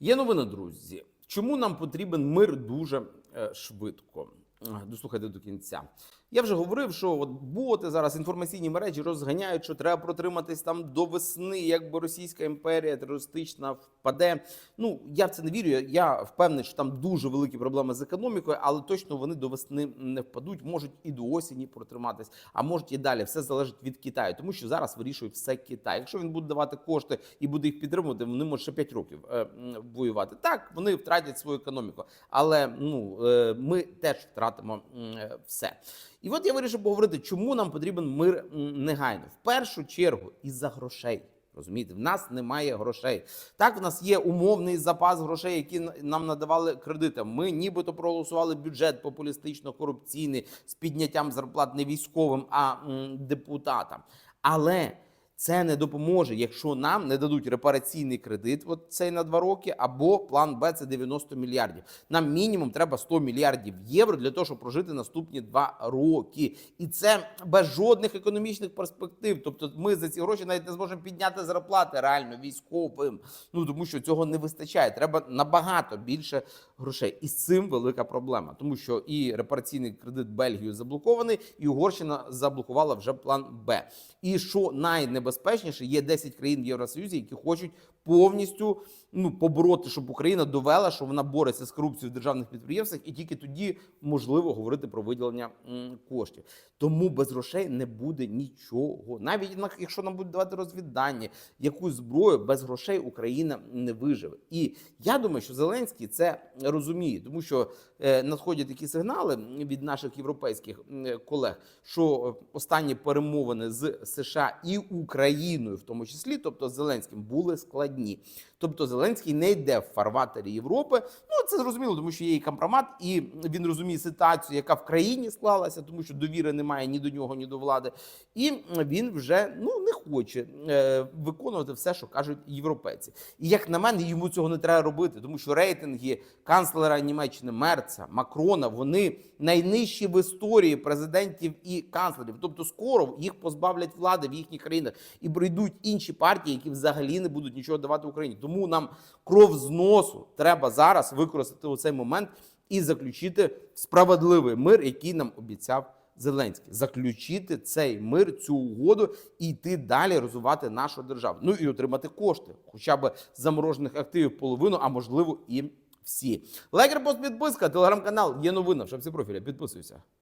Є новина, друзі. Чому нам потрібен мир дуже е, швидко? Дослухайте до кінця. Я вже говорив, що от боти зараз інформаційні мережі розганяють, що треба протриматись там до весни, якби Російська імперія терористична впаде. Ну я в це не вірю. Я впевнений, що там дуже великі проблеми з економікою, але точно вони до весни не впадуть. Можуть і до осені протриматись, а можуть і далі. Все залежить від Китаю, тому що зараз вирішує все Китай. Якщо він буде давати кошти і буде їх підтримувати, вони можуть ще 5 років е, воювати. Так вони втратять свою економіку, але ну е, ми теж втратимо м, е, все. І от я вирішив поговорити, чому нам потрібен мир негайно. В першу чергу із-за грошей. Розумієте, в нас немає грошей. Так, в нас є умовний запас грошей, які нам надавали кредити. Ми нібито проголосували бюджет популістично-корупційний з підняттям зарплат не військовим, а депутатам. Але це не допоможе, якщо нам не дадуть репараційний кредит, от цей на два роки, або план Б це 90 мільярдів. Нам мінімум треба 100 мільярдів євро для того, щоб прожити наступні два роки. І це без жодних економічних перспектив. Тобто, ми за ці гроші навіть не зможемо підняти зарплати реально військовим. Ну тому що цього не вистачає. Треба набагато більше грошей. І з цим велика проблема, тому що і репараційний кредит Бельгію заблокований, і Угорщина заблокувала вже план Б. І що найнебезпечніше, є 10 країн в Євросоюзі, які хочуть повністю ну побороти, щоб Україна довела, що вона бореться з корупцією в державних підприємствах, і тільки тоді можливо говорити про виділення коштів. Тому без грошей не буде нічого. Навіть якщо нам будуть давати розвіддані, якусь зброю без грошей Україна не виживе. І я думаю, що Зеленський це розуміє, тому що е, надходять такі сигнали від наших європейських колег, що е, останні перемовини з США і Україною, в тому числі, тобто з Зеленським, були складні. Тобто Зеленський не йде в фарватері Європи. Ну це зрозуміло, тому що є і компромат, і він розуміє ситуацію, яка в країні склалася, тому що довіри немає ні до нього, ні до влади. І він вже ну не хоче е, виконувати все, що кажуть європейці. І як на мене, йому цього не треба робити, тому що рейтинги канцлера Німеччини Мерца, Макрона, вони найнижчі в історії президентів і канцлерів. Тобто, скоро їх позбавлять влади в їхніх країнах і прийдуть інші партії, які взагалі не будуть нічого давати Україні. Тому нам кров з носу треба зараз використати у цей момент і заключити справедливий мир, який нам обіцяв. Зеленський заключити цей мир, цю угоду і йти далі розвивати нашу державу. Ну і отримати кошти, хоча б заморожених активів половину, а можливо і всі. Лайк, репост, підписка, телеграм-канал. Є новина. Шапці профіля. Підписуйся.